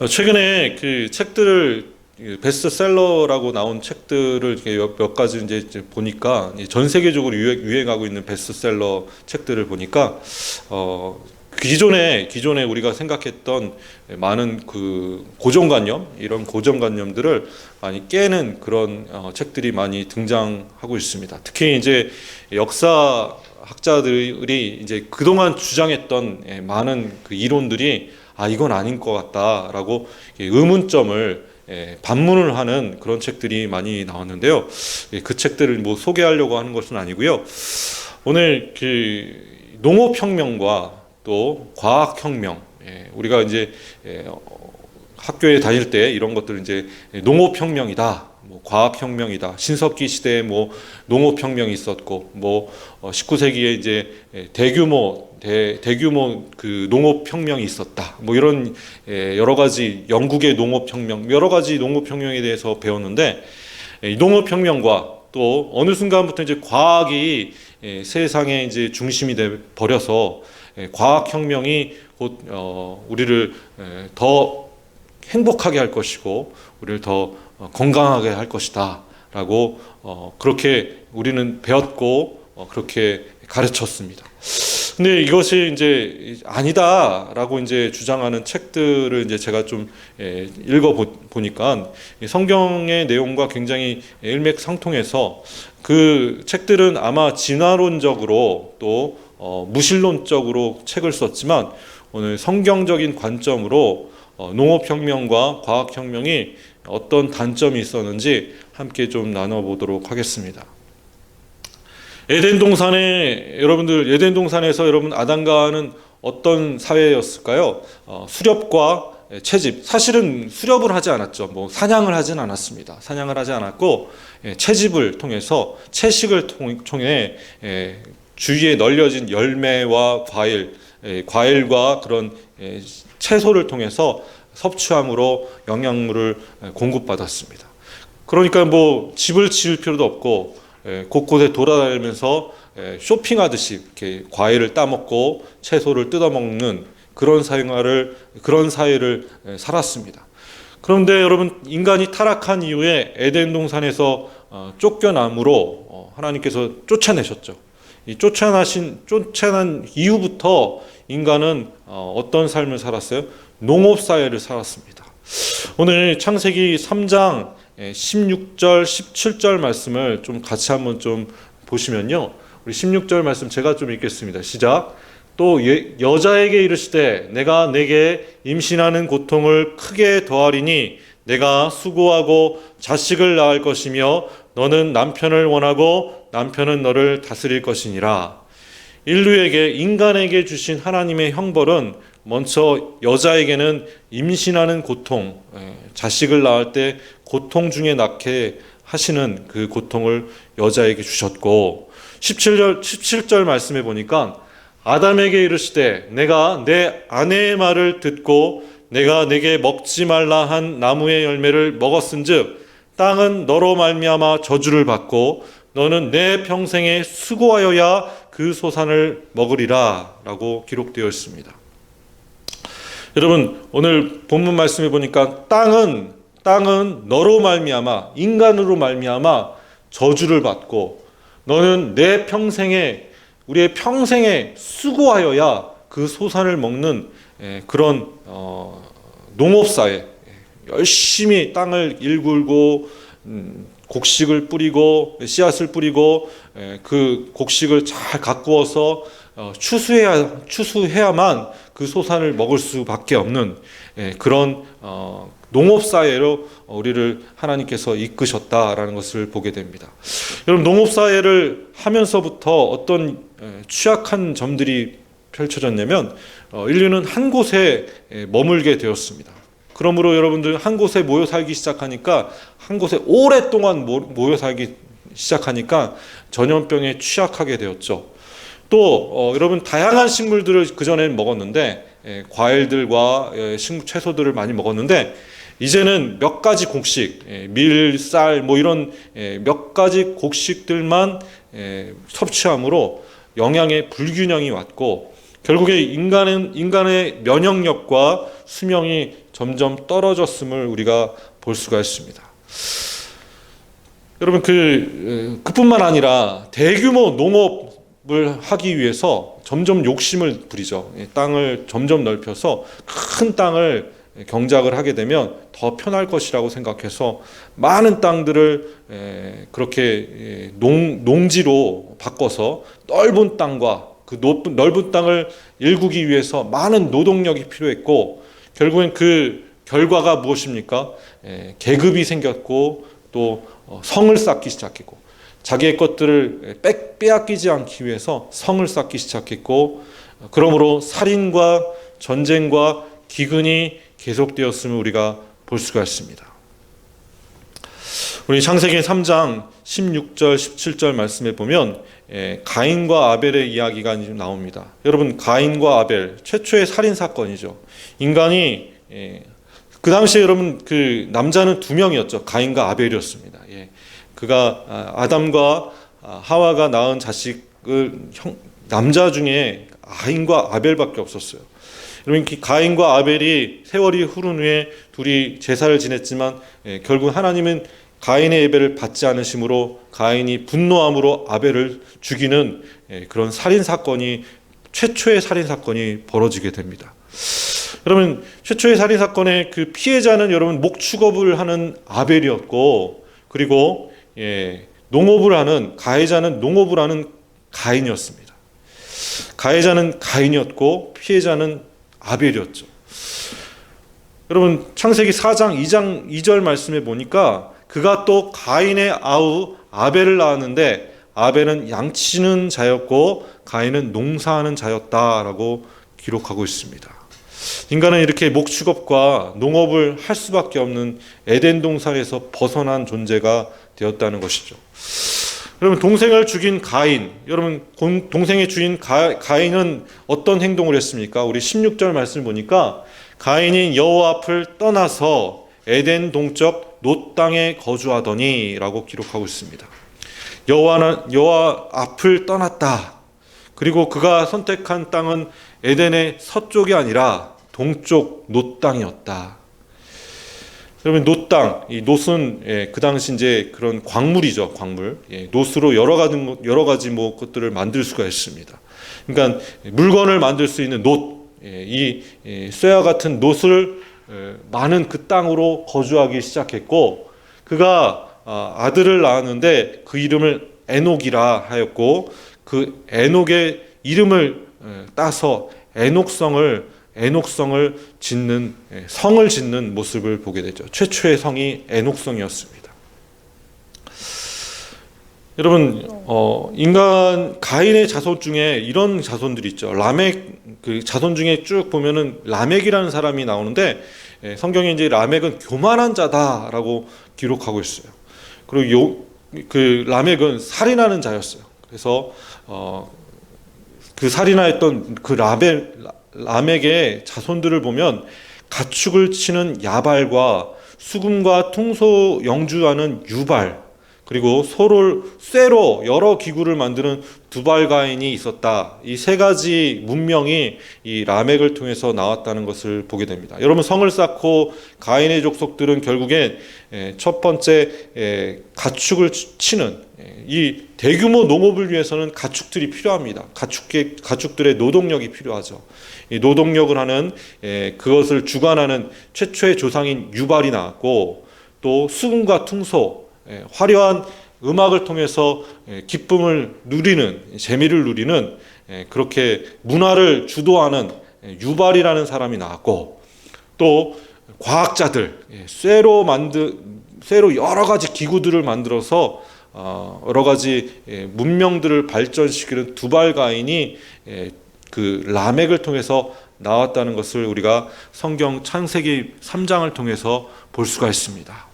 어, 최근에 그 책들을 이 베스트셀러라고 나온 책들을 몇, 몇 가지 이제 보니까 이전 세계적으로 유행, 유행 하고 있는 베스트셀러 책들을 보니까 어 기존에 기존에 우리가 생각했던 많은 그 고정관념 이런 고정관념들을 많이 깨는 그런 어, 책들이 많이 등장하고 있습니다. 특히 이제 역사 학자들이 이제 그동안 주장했던 예, 많은 그 이론들이 아 이건 아닌 것 같다라고 예, 의문점을 예, 반문을 하는 그런 책들이 많이 나왔는데요. 예, 그 책들을 뭐 소개하려고 하는 것은 아니고요. 오늘 그 농업혁명과 또 과학혁명, 예, 우리가 이제 학교에 다닐 때 이런 것들을 이제 농업혁명이다, 뭐 과학혁명이다, 신석기 시대에 뭐 농업혁명이 있었고, 뭐 어, 19세기에 이제 예, 대규모 대, 대규모 그 농업혁명이 있었다. 뭐 이런 예, 여러 가지 영국의 농업혁명, 여러 가지 농업혁명에 대해서 배웠는데 예, 이 농업혁명과 또 어느 순간부터 이제 과학이 예, 세상의 이제 중심이 돼 버려서 예, 과학혁명이 곧 어, 우리를 예, 더 행복하게 할 것이고 우리를 더 어, 건강하게 할 것이다 라고 어, 그렇게 우리는 배웠고 어, 그렇게 가르쳤습니다. 근데 이것이 이제 아니다라고 이제 주장하는 책들을 이제 제가 좀 예, 읽어 보니까 성경의 내용과 굉장히 일맥상통해서 그 책들은 아마 진화론적으로 또 어, 무신론적으로 책을 썼지만 오늘 성경적인 관점으로 어, 농업혁명과 과학혁명이 어떤 단점이 있었는지 함께 좀 나눠보도록 하겠습니다. 에덴 동산에 여러분들 에덴 동산에서 여러분 아담과는 어떤 사회였을까요? 어, 수렵과 채집. 사실은 수렵을 하지 않았죠. 뭐 사냥을 하진 않았습니다. 사냥을 하지 않았고 예, 채집을 통해서 채식을 통- 통해 예, 주위에 널려진 열매와 과일, 예, 과일과 그런 예, 채소를 통해서 섭취함으로 영양물을 예, 공급받았습니다. 그러니까 뭐 집을 지을 필요도 없고 예, 곳곳에 돌아다니면서 예, 쇼핑하듯이 이렇게 과일을 따먹고 채소를 뜯어먹는 그런 생활을 그런 사회를 예, 살았습니다. 그런데 여러분 인간이 타락한 이후에 에덴 동산에서 어, 쫓겨남으로 어, 하나님께서 쫓아내셨죠. 이 쫓아나신 쫓아난 이후부터 인간은 어, 어떤 삶을 살았어요? 농업 사회를 살았습니다. 오늘 창세기 3장 16절, 17절 말씀을 좀 같이 한번 좀 보시면요. 우리 16절 말씀 제가 좀 읽겠습니다. 시작. 또 예- 여자에게 이르시되 내가 내게 임신하는 고통을 크게 더하리니 내가 수고하고 자식을 낳을 것이며 너는 남편을 원하고 남편은 너를 다스릴 것이니라. 인류에게 인간에게 주신 하나님의 형벌은 먼저 여자에게는 임신하는 고통, 예, 자식을 낳을 때 고통 중에 낳게 하시는 그 고통을 여자에게 주셨고 17절 17절 말씀해 보니까 아담에게 이르시되 내가 내 아내의 말을 듣고 내가 내게 먹지 말라 한 나무의 열매를 먹었은즉 땅은 너로 말미암아 저주를 받고 너는 내 평생에 수고하여야 그 소산을 먹으리라라고 기록되어 있습니다. 여러분 오늘 본문 말씀해 보니까 땅은 땅은 너로 말미암아 인간으로 말미암아 저주를 받고 너는 내 평생에 우리의 평생에 수고하여야 그 소산을 먹는 예, 그런 어, 농업사회 열심히 땅을 일굴고 음, 곡식을 뿌리고 씨앗을 뿌리고 예, 그 곡식을 잘 가꾸어서 어, 추수해야 추수해야만 그 소산을 먹을 수밖에 없는 예, 그런 어, 농업 사회로 우리를 하나님께서 이끄셨다라는 것을 보게 됩니다. 여러분 농업 사회를 하면서부터 어떤 예, 취약한 점들이 펼쳐졌냐면 어, 인류는 한 곳에 예, 머물게 되었습니다. 그러므로 여러분들 한 곳에 모여 살기 시작하니까 한 곳에 오랫동안 모- 모여 살기 시작하니까 전염병에 취약하게 되었죠. 또 어, 여러분 다양한 식물들을 그 전에는 먹었는데 예, 과일들과 예, 식물 채소들을 많이 먹었는데 이제는 몇 가지 곡식, 예, 밀, 쌀, 뭐 이런 예, 몇 가지 곡식들만 예, 섭취함으로 영양의 불균형이 왔고 결국에 인간은 인간의 면역력과 수명이 점점 떨어졌음을 우리가 볼 수가 있습니다. 여러분 그 어, 그뿐만 아니라 대규모 농업 을 하기 위해서 점점 욕심을 부리죠. 예, 땅을 점점 넓혀서 큰 땅을 경작을 하게 되면 더 편할 것이라고 생각해서 많은 땅들을 에, 그렇게 예, 농, 농지로 바꿔서 넓은 땅과 그 높은, 넓은 땅을 일구기 위해서 많은 노동력이 필요했고 결국엔 그 결과가 무엇입니까? 에, 계급이 생겼고 또 어, 성을 쌓기 시작했고 자기의 것들을 빼, 빼앗기지 않기 위해서 성을 쌓기 시작했고 어, 그러므로 살인과 전쟁과 기근이 계속되었음을 우리가 볼 수가 있습니다. 우리 창세기 3장 16절 17절 말씀에 보면 예, 가인과 아벨의 이야기가 나옵니다. 여러분 가인과 아벨 최초의 살인 사건이죠. 인간이 예, 그 당시에 여러분 그 남자는 두 명이었죠. 가인과 아벨이었습니다. 예, 그가 아, 아담과 아, 하와가 낳은 자식을 형, 남자 중에 가인과 아벨밖에 없었어요. 여러분 가인과 아벨이 세월이 흐른 후에 둘이 제사를 지냈지만 예, 결국 하나님은 가인의 예배를 받지 않으심으로 가인이 분노함으로 아벨을 죽이는 예, 그런 살인 사건이 최초의 살인 사건이 벌어지게 됩니다. 여러분 최초의 살인 사건의 그 피해자는 여러분 목축업을 하는 아벨이었고 그리고 예, 농업을 하는 가해자는 농업을 하는 가인이었습니다. 가해자는 가인이었고 피해자는 아벨이었죠. 여러분 창세기 4장 2장 2절 말씀에 보니까 그가 또 가인의 아우 아벨을 낳았는데 아벨은 양치는 자였고 가인은 농사하는 자였다라고 기록하고 있습니다. 인간은 이렇게 목축업과 농업을 할 수밖에 없는 에덴 동산에서 벗어난 존재가 되었다는 것이죠. 여러분 동생을 죽인 가인, 여러분 동생의 주인 가, 가인은 어떤 행동을 했습니까? 우리 16절 말씀 보니까 가인이 여호와 앞을 떠나서 에덴 동쪽 노 땅에 거주하더니라고 기록하고 있습니다. 여호와는 여호와 앞을 떠났다. 그리고 그가 선택한 땅은 에덴의 서쪽이 아니라 동쪽 노 땅이었다. 여러분 노 땅, 이 노은 예, 그 당시 이제 그런 광물이죠, 광물. 예, 노스로 여러 가지 뭐, 여러 가지 뭐 것들을 만들 수가 있습니다. 그러니까 물건을 만들 수 있는 노, 예, 이 예, 쇠와 같은 노을 예, 많은 그 땅으로 거주하기 시작했고 그가 아, 아들을 낳았는데 그 이름을 에녹이라 하였고 그 에녹의 이름을 예, 따서 에녹성을 에녹성을 짓는 예, 성을 짓는 모습을 보게 되죠. 최초의 성이 에녹성이었습니다. 여러분 어, 인간 가인의 자손 중에 이런 자손들이 있죠. 라멕 그 자손 중에 쭉 보면은 라멕이라는 사람이 나오는데 예, 성경에 이제 라멕은 교만한 자다라고 기록하고 있어요. 그리고 요 그 라멕은 살인하는 자였어요. 그래서 어, 그 살인하였던 그 라벨 라멕의 자손들을 보면 가축을 치는 야발과 수금과 통소 영주하는 유발 그리고 소를 쇠로 여러 기구를 만드는 두발가인이 있었다. 이 세 가지 문명이 이 라멕을 통해서 나왔다는 것을 보게 됩니다. 여러분 성을 쌓고 가인의 족속들은 결국엔 첫 번째 가축을 치는 이 대규모 농업을 위해서는 가축들이 필요합니다. 가축 가축들의 노동력이 필요하죠. 이 노동력을 하는 그것을 주관하는 최초의 조상인 유발이 나왔고 또 수금과 퉁소 예, 화려한 음악을 통해서 예, 기쁨을 누리는 재미를 누리는 예, 그렇게 문화를 주도하는 유발이라는 사람이 나왔고 또 과학자들 쇠로 만드 쇠로 여러 가지 기구들을 만들어서 어, 여러 가지 문명들을 발전시키는 두발가인이 그 라멕을 통해서 나왔다는 것을 우리가 성경 창세기 3장을 통해서 볼 수가 있습니다.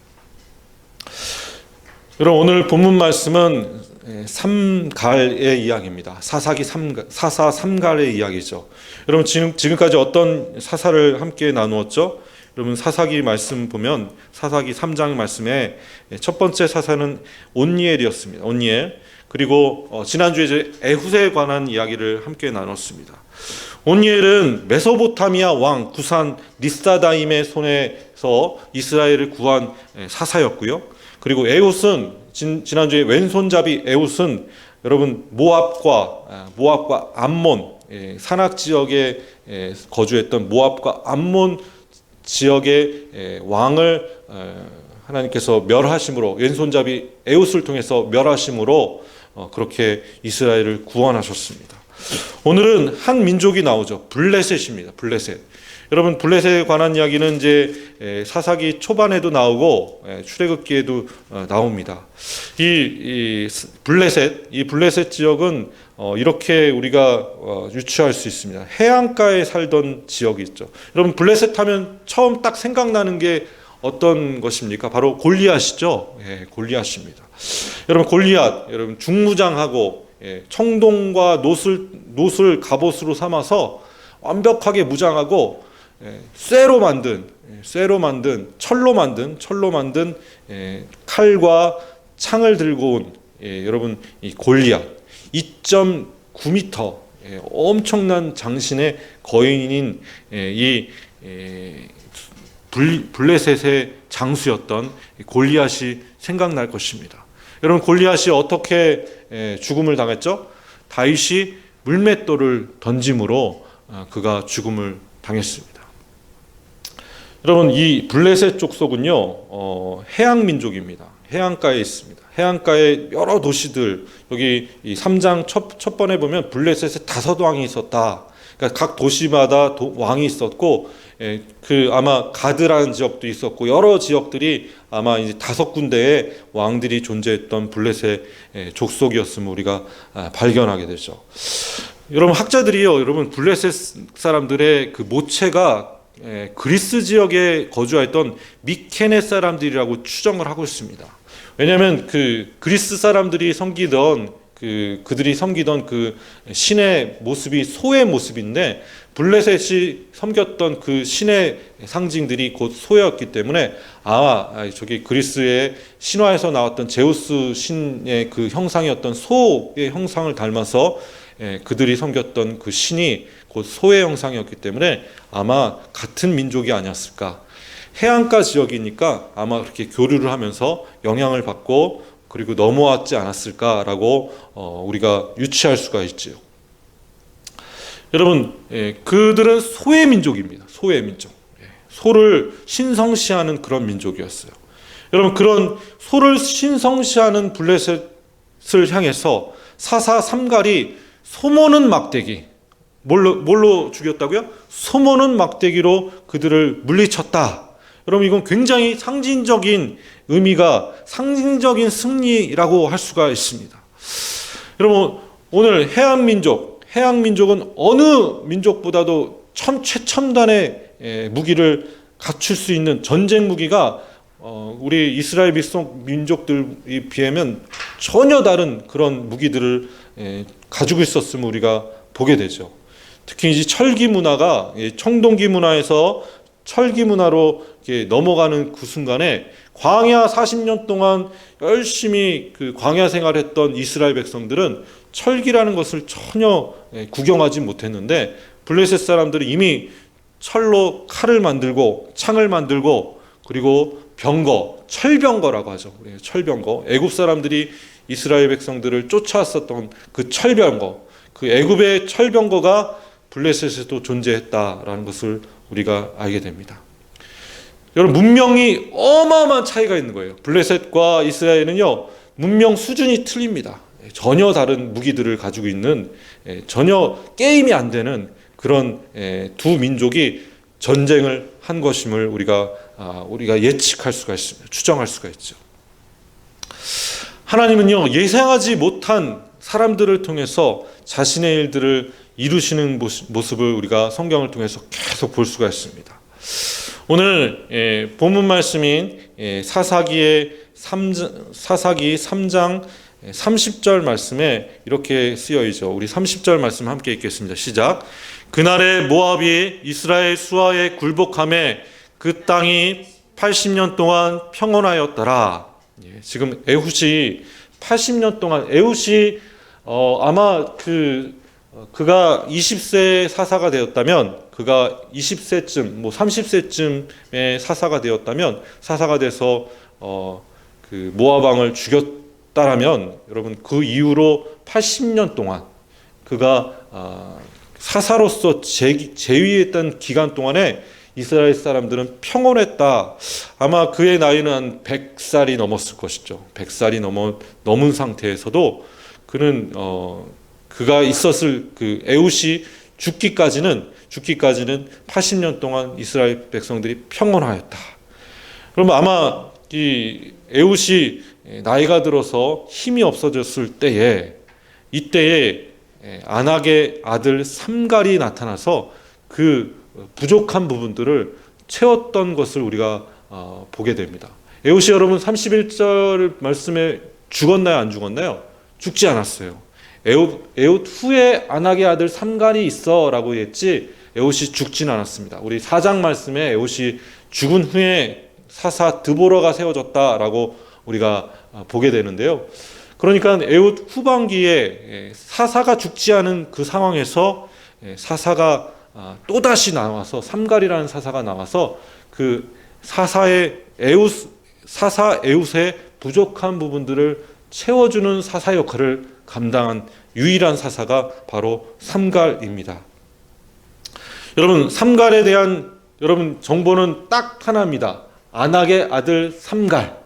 여러분 오늘 본문 말씀은 삼갈의 이야기입니다. 사사기 삼 사사 삼갈의 이야기죠. 여러분 지금 지금까지 어떤 사사를 함께 나누었죠? 여러분 사사기 말씀 보면 사사기 3장 말씀에 첫 번째 사사는 온니엘이었습니다. 온니엘. 그리고 어, 지난주에 에훗에 관한 이야기를 함께 나눴습니다. 온니엘은 메소포타미아 왕 구산 리스다다임의 손에서 이스라엘을 구한 예, 사사였고요. 그리고 에웃은 진, 지난주에 왼손잡이 에웃은 여러분 모압과 아, 모압과 암몬 예, 산악 지역에 예, 거주했던 모압과 암몬 지역의 예, 왕을 어, 하나님께서 멸하심으로 왼손잡이 에웃을 통해서 멸하심으로 어, 그렇게 이스라엘을 구원하셨습니다. 오늘은 한 민족이 나오죠. 블레셋입니다. 블레셋. 여러분 블레셋에 관한 이야기는 이제 에, 사사기 초반에도 나오고 에, 출애굽기에도 어, 나옵니다. 이, 이 스- 블레셋 이 블레셋 지역은 어, 이렇게 우리가 어, 유추할 수 있습니다. 해안가에 살던 지역이 있죠. 여러분 블레셋 하면 처음 딱 생각나는 게 어떤 것입니까? 바로 골리앗이죠. 예, 골리앗입니다. 여러분 골리앗 여러분 중무장하고 예, 청동과 노슬 노슬 갑옷으로 삼아서 완벽하게 무장하고 예, 쇠로 만든 예, 쇠로 만든 철로 만든 철로 만든 예, 칼과 창을 들고 온 예, 여러분 이 골리앗 2.9m 예, 엄청난 장신의 거인인 예, 이 예, 블- 블레셋의 장수였던 이 골리앗이 생각날 것입니다. 여러분 골리앗이 어떻게 에, 죽음을 당했죠? 다윗이 물맷돌을 던짐으로 아, 그가 죽음을 당했습니다. 여러분 이 블레셋 족속은요 어, 해양 민족입니다. 해안가에 있습니다. 해안가에 여러 도시들 여기 이 3장 첫, 첫 번에 보면 블레셋에 다섯 왕이 있었다. 그러니까 각 도시마다 도- 왕이 있었고 예, 그 아마 가드라는 지역도 있었고 여러 지역들이 아마 이제 다섯 군데의 왕들이 존재했던 블레셋 예, 족속이었음을 우리가 아, 발견하게 되죠. 여러분 학자들이요, 여러분 블레셋 사람들의 그 모체가 예, 그리스 지역에 거주했던 미케네 사람들이라고 추정을 하고 있습니다. 왜냐하면 그 그리스 사람들이 섬기던 그 그들이 섬기던 그 신의 모습이 소의 모습인데 블레셋이 섬겼던 그 신의 상징들이 곧 소였기 때문에 아 저기 그리스의 신화에서 나왔던 제우스 신의 그 형상이었던 소의 형상을 닮아서 예, 그들이 섬겼던 그 신이 곧 소의 형상이었기 때문에 아마 같은 민족이 아니었을까. 해안가 지역이니까 아마 그렇게 교류를 하면서 영향을 받고 그리고 넘어왔지 않았을까라고 어, 우리가 유추할 수가 있지요. 여러분, 예, 그들은 소의 민족입니다. 소의 민족. 예, 소를 신성시하는 그런 민족이었어요. 여러분, 그런 소를 신성시하는 블레셋을 향해서 사사 삼갈이 소모는 막대기, 뭘로, 뭘로 죽였다고요? 소모는 막대기로 그들을 물리쳤다. 여러분, 이건 굉장히 상징적인 의미가 상징적인 승리라고 할 수가 있습니다. 여러분, 오늘 해안민족, 해양 민족은 어느 민족보다도 천, 최첨단의 예, 무기를 갖출 수 있는 전쟁 무기가 어, 우리 이스라엘 민족 민족들에 비하면 전혀 다른 그런 무기들을 예, 가지고 있었음을 우리가 보게 되죠. 특히 이제 철기 문화가 예, 청동기 문화에서 철기 문화로 넘어가는 그 순간에 광야 40년 동안 열심히 그 광야 생활했던 이스라엘 백성들은 철기라는 것을 전혀 예, 구경하지 못했는데 블레셋 사람들은 이미 철로 칼을 만들고 창을 만들고 그리고 병거, 철병거라고 하죠. 철병거. 애굽 사람들이 이스라엘 백성들을 쫓아왔었던 그 철병거, 그 애굽의 철병거가 블레셋에도 존재했다라는 것을 우리가 알게 됩니다. 여러분 문명이 어마어마한 차이가 있는 거예요. 블레셋과 이스라엘은요 문명 수준이 틀립니다. 전혀 다른 무기들을 가지고 있는 예, 전혀 게임이 안 되는 그런 예, 두 민족이 전쟁을 한 것임을 우리가 아, 우리가 예측할 수가 있습니다. 추정할 수가 있죠. 하나님은요 예상하지 못한 사람들을 통해서 자신의 일들을 이루시는 모습- 모습을 우리가 성경을 통해서 계속 볼 수가 있습니다. 오늘 예, 본문 말씀인 예, 사사기의 3장, 사사기 3장 30절 말씀에 이렇게 쓰여 있죠. 우리 30절 말씀 함께 읽겠습니다. 시작. 그날에 모압이 이스라엘 수하에 굴복함에 그 땅이 80년 동안 평온하였더라. 예, 지금 에훗이 80년 동안 에훗이 어, 아마 그 어, 그가 20세 사사가 되었다면 그가 20세쯤 뭐 30세쯤에 사사가 되었다면 사사가 돼서 어, 그 모압 왕을 죽였다라면 여러분 그 이후로 80년 동안 그가 아, 사사로서 제, 제위했던 기간 동안에 이스라엘 사람들은 평온했다. 아마 그의 나이는 한 100살이 넘었을 것이죠. 100살이 넘어 넘은 상태에서도 그는 어 그가 있었을 그 에웃이 죽기까지는 죽기까지는 80년 동안 이스라엘 백성들이 평온하였다. 그러면 아마 이 에웃이 나이가 들어서 힘이 없어졌을 때에 이때에 안악의 아들 삼갈이 나타나서 그 부족한 부분들을 채웠던 것을 우리가 어, 보게 됩니다. 에웃이 여러분 31절 말씀에 죽었나요 안 죽었나요? 죽지 않았어요. 에웃, 에웃 후에 안악의 아들 삼갈이 있어 라고 했지 에웃이 죽진 않았습니다. 우리 사장 말씀에 에웃이 죽은 후에 사사 드보러가 세워졌다라고 우리가 어, 보게 되는데요. 그러니까 에웃 후반기에 사사가 죽지 않은 그 상황에서 사사가 아, 또 다시 나와서 삼갈이라는 사사가 나와서 그 사사의 에웃 사사 에웃의 부족한 부분들을 채워주는 사사 역할을 감당한 유일한 사사가 바로 삼갈입니다. 여러분 삼갈에 대한 여러분 정보는 딱 하나입니다. 안악의 아들 삼갈.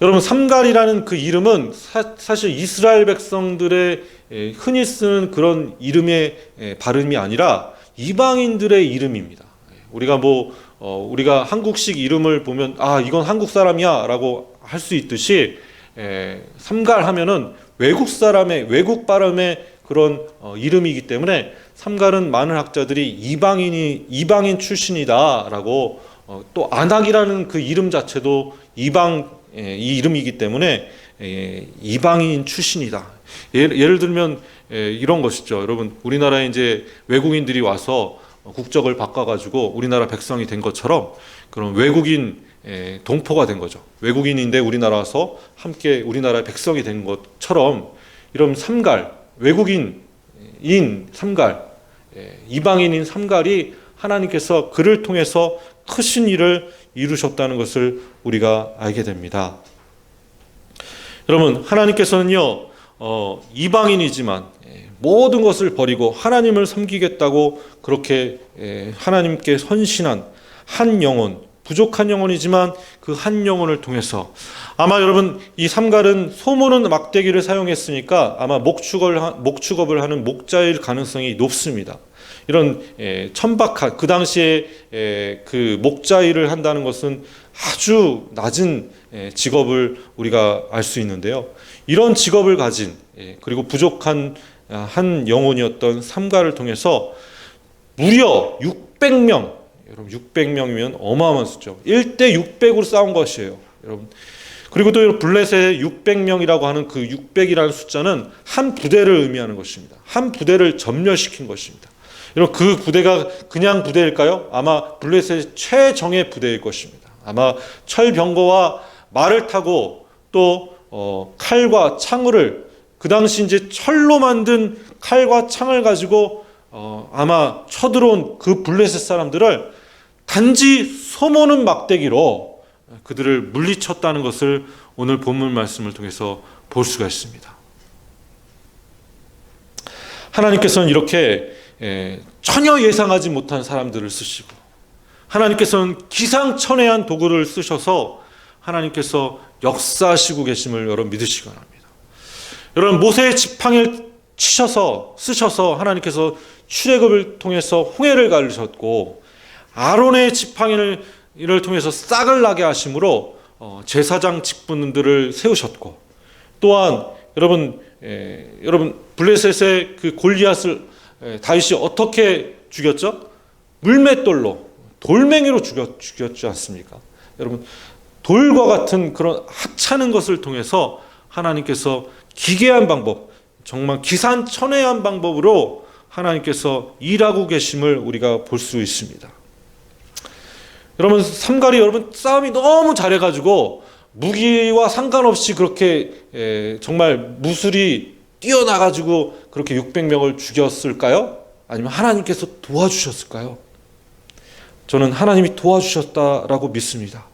여러분 삼갈이라는 그 이름은 사, 실 이스라엘 백성들의 흔히 쓰는 그런 이름의 발음이 아니라 이방인들의 이름입니다. 우리가 뭐 어, 우리가 한국식 이름을 보면 아 이건 한국 사람이야라고 할 수 있듯이 에, 삼갈 하면은 외국 사람의 외국 발음의 그런 어, 이름이기 때문에 삼갈은 많은 학자들이 이방인이 이방인 출신이다라고 어, 또 안악이라는 그 이름 자체도 이방 에, 이 이름이기 때문에 에, 이방인 출신이다. 예를, 예를 들면 에, 이런 것이죠. 여러분 우리나라에 이제 외국인들이 와서 국적을 바꿔가지고 우리나라 백성이 된 것처럼 그런 외국인 에, 동포가 된 거죠. 외국인인데 우리나라 와서 함께 우리나라의 백성이 된 것처럼 이런 삼갈 외국인 인 삼갈 에, 이방인인 삼갈이 하나님께서 그를 통해서 크신 일을 이루셨다는 것을 우리가 알게 됩니다. 여러분 하나님께서는요 어, 이방인이지만 예, 모든 것을 버리고 하나님을 섬기겠다고 그렇게 예, 하나님께 헌신한 한 영혼 부족한 영혼이지만 그 한 영혼을 통해서 아마 여러분 이 삼갈은 소모는 막대기를 사용했으니까 아마 목축을 목축업을 하는 목자일 가능성이 높습니다. 이런 예, 천박한 그 당시에 그 목자 일을 한다는 것은 아주 낮은 직업을 우리가 알 수 있는데요. 이런 직업을 가진 예, 그리고 부족한 아, 한 영혼이었던 삼가를 통해서 무려 600명 여러분 600명이면 어마어마한 숫죠. 1대 600으로 싸운 것이에요. 여러분 그리고 또 블레셋의 600명이라고 하는 그 600이라는 숫자는 한 부대를 의미하는 것입니다. 한 부대를 점멸시킨 것입니다. 여러분 그 부대가 그냥 부대일까요? 아마 블레셋의 최정예 부대일 것입니다. 아마 철병거와 말을 타고 또 어, 칼과 창을 그 당시 이제 철로 만든 칼과 창을 가지고 어, 아마 쳐들어온 그 블레셋 사람들을 단지 소모는 막대기로 그들을 물리쳤다는 것을 오늘 본문 말씀을 통해서 볼 수가 있습니다. 하나님께서는 이렇게 예, 전혀 예상하지 못한 사람들을 쓰시고 하나님께서는 기상천외한 도구를 쓰셔서 하나님께서 역사하시고 계심을 여러분 믿으시기 바랍니다. 여러분 모세의 지팡이를 치셔서 쓰셔서 하나님께서 출애굽을 통해서 홍해를 가르셨고 아론의 지팡이를 이를 통해서 싹을 나게 하심으로 어, 제사장 직분들을 세우셨고 또한 여러분 에, 여러분 블레셋의 그 골리앗을 에, 다윗이 어떻게 죽였죠? 물맷돌로 돌멩이로 죽였, 죽였지 않습니까? 여러분 돌과 같은 그런 하찮은 것을 통해서 하나님께서 기괴한 방법, 정말 기산천외한 방법으로 하나님께서 일하고 계심을 우리가 볼 수 있습니다. 여러분 삼갈이 여러분 싸움이 너무 잘해가지고 무기와 상관없이 그렇게 정말 무술이 뛰어나가지고 그렇게 600명을 죽였을까요? 아니면 하나님께서 도와주셨을까요? 저는 하나님이 도와주셨다라고 믿습니다.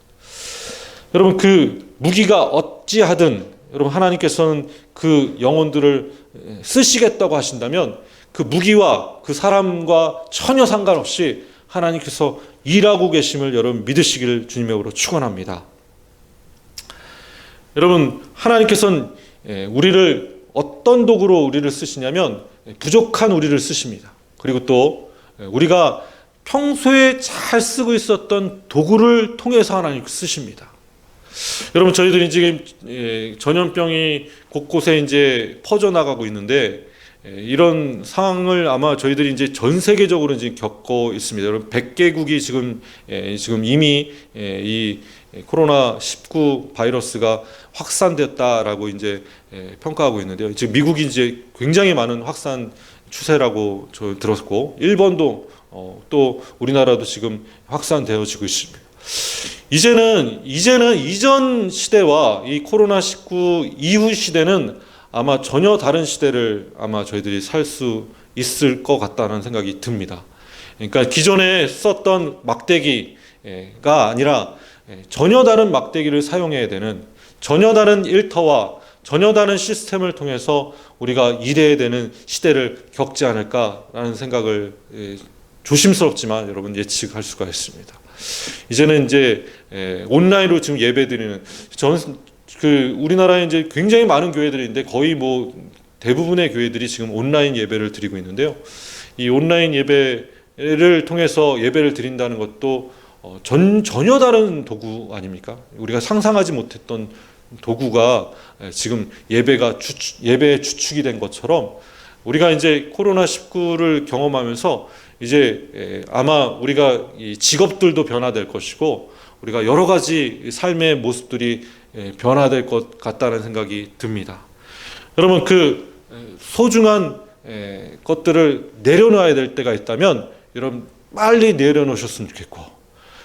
여러분 그 무기가 어찌하든 여러분 하나님께서는 그 영혼들을 쓰시겠다고 하신다면 그 무기와 그 사람과 전혀 상관없이 하나님께서 일하고 계심을 여러분 믿으시기를 주님의 으로 축원합니다. 여러분 하나님께서는 예, 우리를 어떤 도구로 우리를 쓰시냐면 부족한 우리를 쓰십니다. 그리고 또 예, 우리가 평소에 잘 쓰고 있었던 도구를 통해서 하나님 쓰십니다. 여러분 저희들이 지금 예, 전염병이 곳곳에 이제 퍼져 나가고 있는데 예, 이런 상황을 아마 저희들이 이제 전 세계적으로 이제 겪고 있습니다. 여러분 100개국이 지금 예, 지금 이미 예, 이 코로나 19 바이러스가 확산됐다라고 이제 예, 평가하고 있는데요. 지금 미국이 이제 굉장히 많은 확산 추세라고 저 들었고 일본도 어, 또 우리나라도 지금 확산되어지고 있습니다. 이제는 이제는 이전 시대와 이 코로나 19 이후 시대는 아마 전혀 다른 시대를 아마 저희들이 살 수 있을 것 같다는 생각이 듭니다. 그러니까 기존에 썼던 막대기가 아니라 예, 전혀 다른 막대기를 사용해야 되는 전혀 다른 일터와 전혀 다른 시스템을 통해서 우리가 일해야 되는 시대를 겪지 않을까라는 생각을 예, 조심스럽지만 여러분 예측할 수가 있습니다. 이제는 이제 예, 온라인으로 지금 예배드리는 전 그 우리나라에 이제 굉장히 많은 교회들인데 거의 뭐 대부분의 교회들이 지금 온라인 예배를 드리고 있는데요. 이 온라인 예배를 통해서 예배를 드린다는 것도 어, 전 전혀 다른 도구 아닙니까? 우리가 상상하지 못했던 도구가 예, 지금 예배가 주축, 예배의 주축이 된 것처럼 우리가 이제 코로나 19를 경험하면서 이제 예, 아마 우리가 이 직업들도 변화될 것이고 우리가 여러 가지 삶의 모습들이 예, 변화될 것 같다는 생각이 듭니다. 여러분 그 예, 소중한 예, 것들을 내려놔야 될 때가 있다면 여러분 빨리 내려놓으셨으면 좋겠고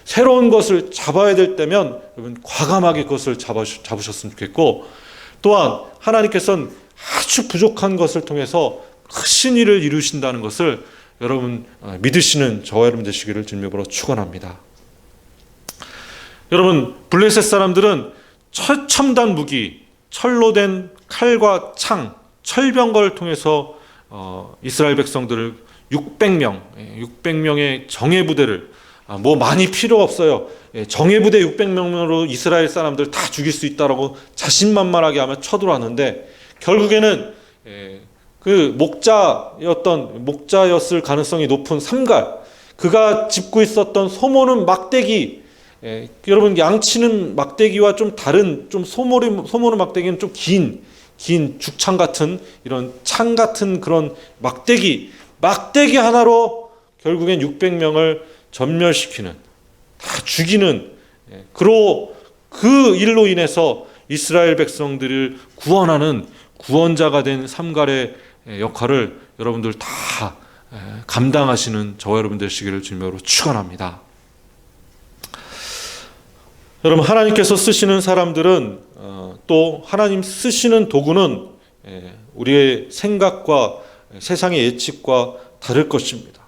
새로운 것을 잡아야 될 때면 여러분 과감하게 그것을 잡으셨으면 좋겠고 또한 하나님께서는 아주 부족한 것을 통해서 크신 일을 이루신다는 것을 여러분 어, 믿으시는 저와 여러분 되시기를 주님으로 축원합니다. 여러분 블레셋 사람들은 철첨단 무기, 철로 된 칼과 창, 철병거를 통해서 어, 이스라엘 백성들을 600명, 600명의 정예 부대를 아, 뭐 많이 필요 없어요. 예, 정예 부대 600명으로 이스라엘 사람들 다 죽일 수 있다라고 자신만만하게 하며 쳐들어왔는데 결국에는 예, 그 목자였던 목자였을 가능성이 높은 삼갈 그가 짚고 있었던 소모는 막대기 예, 여러분 양치는 막대기와 좀 다른 좀 소모리 소모는 막대기는 좀 긴 긴 죽창 같은 이런 창 같은 그런 막대기 막대기 하나로 결국엔 600명을 전멸시키는 다 죽이는 예, 그로 그 일로 인해서 이스라엘 백성들을 구원하는 구원자가 된 삼갈의 역할을 여러분들 다 감당하시는 저와 여러분 되시기를 주님으로 축원합니다. 여러분 하나님께서 쓰시는 사람들은 어, 또 하나님 쓰시는 도구는 우리의 생각과 세상의 예측과 다를 것입니다.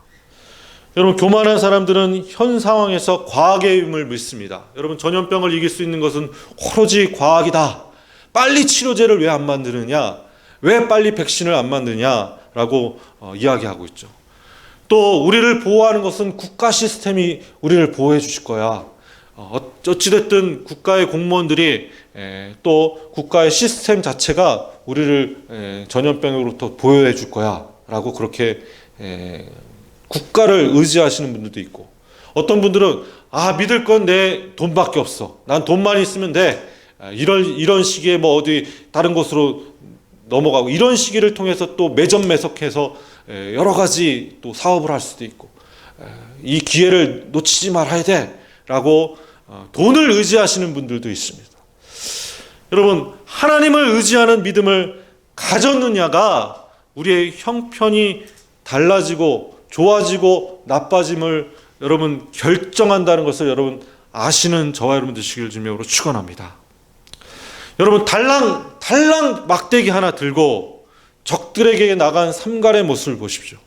여러분 교만한 사람들은 현 상황에서 과학의 힘을 믿습니다. 여러분 전염병을 이길 수 있는 것은 오로지 과학이다. 빨리 치료제를 왜 안 만드느냐? 왜 빨리 백신을 안 만드냐라고 어, 이야기하고 있죠. 또 우리를 보호하는 것은 국가 시스템이 우리를 보호해 주실 거야. 어, 어찌됐든 국가의 공무원들이 에, 또 국가의 시스템 자체가 우리를 에, 전염병으로부터 보호해 줄 거야 라고 그렇게 에, 국가를 의지하시는 분들도 있고 어떤 분들은 아 믿을 건 내 돈밖에 없어. 난 돈만 있으면 돼. 아, 이런 이런 시기에 뭐 어디 다른 곳으로 넘어가고 이런 시기를 통해서 또 매점 매석해서 여러 가지 또 사업을 할 수도 있고 이 기회를 놓치지 말아야 돼라고 어, 돈을 의지하시는 분들도 있습니다. 여러분 하나님을 의지하는 믿음을 가졌느냐가 우리의 형편이 달라지고 좋아지고 나빠짐을 여러분 결정한다는 것을 여러분 아시는 저와 여러분 되시길 주님으로 축원합니다. 여러분 달랑 달랑 막대기 하나 들고 적들에게 나간 삼갈의 모습을 보십시오.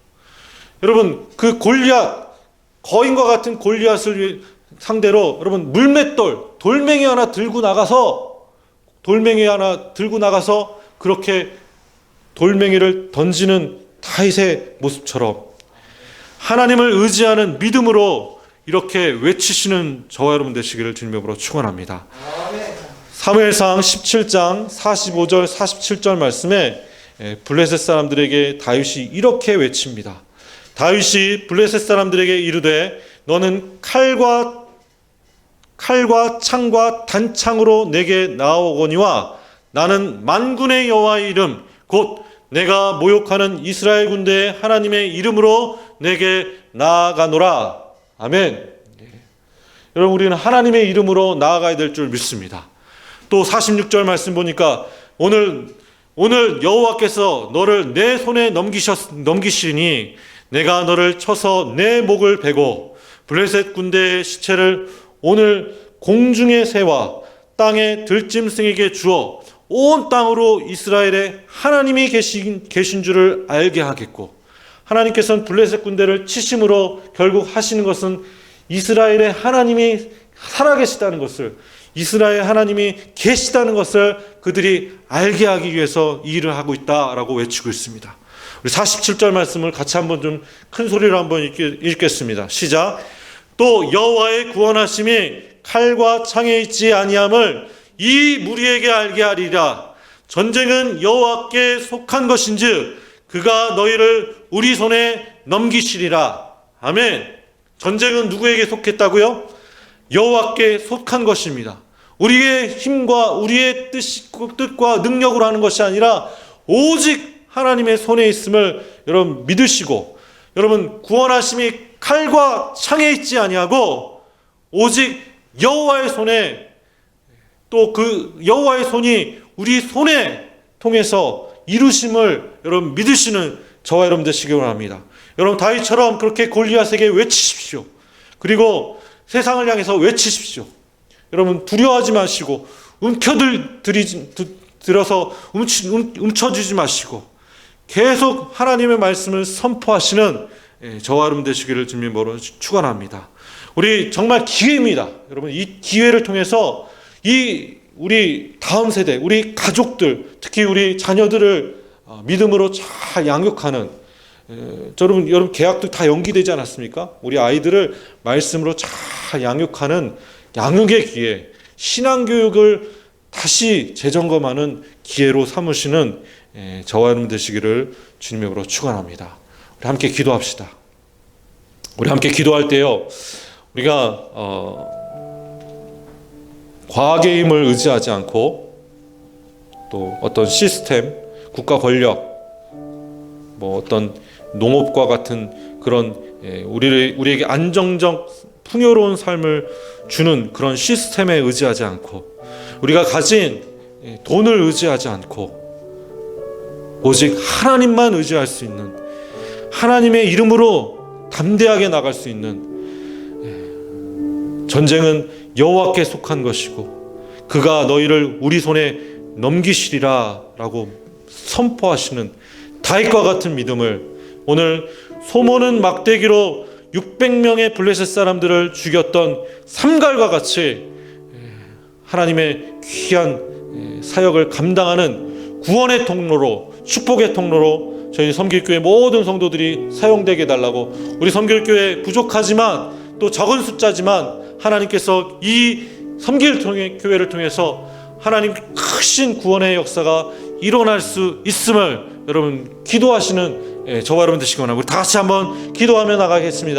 여러분 그 골리앗 거인과 같은 골리앗을 상대로 여러분 물맷돌 돌멩이 하나 들고 나가서 돌멩이 하나 들고 나가서 그렇게 돌멩이를 던지는 다윗의 모습처럼 하나님을 의지하는 믿음으로 이렇게 외치시는 저와 여러분 되시기를 주님 으로 축원합니다. 사무엘상 17장 45절 47절 말씀에 예, 블레셋 사람들에게 다윗이 이렇게 외칩니다. 다윗이 블레셋 사람들에게 이르되 너는 칼과 칼과 창과 단창으로 내게 나오거니와 나는 만군의 여호와의 이름 곧 내가 모욕하는 이스라엘 군대의 하나님의 이름으로 내게 나아가노라. 아멘. 예. 여러분 우리는 하나님의 이름으로 나아가야 될 줄 믿습니다. 또 46절 말씀 보니까 오늘 오늘 여호와께서 너를 내 손에 넘기셨 넘기시니 내가 너를 쳐서 내 목을 베고 블레셋 군대의 시체를 오늘 공중의 새와 땅의 들짐승에게 주어 온 땅으로 이스라엘에 하나님이 계신, 계신 줄을 알게 하겠고 하나님께서는 블레셋 군대를 치심으로 결국 하시는 것은 이스라엘의 하나님이 살아계시다는 것을 이스라엘 하나님이 계시다는 것을 그들이 알게 하기 위해서 이 일을 하고 있다라고 외치고 있습니다. 우리 47절 말씀을 같이 한번 좀 큰 소리로 한번 읽겠습니다. 시작. 또 여호와의 구원하심이 칼과 창에 있지 아니함을 이 무리에게 알게 하리라. 전쟁은 여호와께 속한 것인즉 그가 너희를 우리 손에 넘기시리라. 아멘. 전쟁은 누구에게 속했다고요? 여호와께 속한 것입니다. 우리의 힘과 우리의 뜻, 뜻과 능력으로 하는 것이 아니라 오직 하나님의 손에 있음을 여러분 믿으시고 여러분 구원하심이 칼과 창에 있지 아니하고 오직 여호와의 손에 또 그 여호와의 손이 우리 손에 통해서 이루심을 여러분 믿으시는 저와 여러분 되시기 원합니다. 여러분 다윗처럼 그렇게 골리앗에게 외치십시오. 그리고 세상을 향해서 외치십시오. 여러분 두려워하지 마시고 움켜들 들이지, 들어서 움치, 움, 움쳐쥐지 마시고 계속 하나님의 말씀을 선포하시는 예, 저와 여러분 되시기를 주님 으로 축원합니다. 우리 정말 기회입니다. 여러분 이 기회를 통해서 이 우리 다음 세대, 우리 가족들, 특히 우리 자녀들을 어, 믿음으로 잘 양육하는 에, 여러분 여러분 계약도 다 연기되지 않았습니까? 우리 아이들을 말씀으로 잘 양육하는 양육의 기회, 신앙 교육을 다시 재점검하는 기회로 삼으시는 에, 저와 여러분 되시기를 주님으로 축원합니다. 함께 기도합시다. 우리 함께 기도할 때요. 우리가 어, 과학의 힘을 의지하지 않고 또 어떤 시스템, 국가 권력, 뭐 어떤 농업과 같은 그런 예, 우리를 우리에게 안정적 풍요로운 삶을 주는 그런 시스템에 의지하지 않고 우리가 가진 예, 돈을 의지하지 않고 오직 하나님만 의지할 수 있는 하나님의 이름으로 담대하게 나갈 수 있는 예, 전쟁은 여호와께 속한 것이고 그가 너희를 우리 손에 넘기시리라라고 선포하시는 다윗과 같은 믿음을 오늘 소모는 막대기로 600명의 블레셋 사람들을 죽였던 삼갈과 같이 하나님의 귀한 사역을 감당하는 구원의 통로로 축복의 통로로 저희 섬길교회 모든 성도들이 사용되게 달라고 우리 섬길교회 부족하지만 또 적은 숫자지만 하나님께서 이 섬길 통해 교회를 통해서 하나님 크신 구원의 역사가 일어날 수 있음을 여러분 기도하시는 예, 저와 여러분 되시기 우리 다 같이 한번 기도하며 나가겠습니다.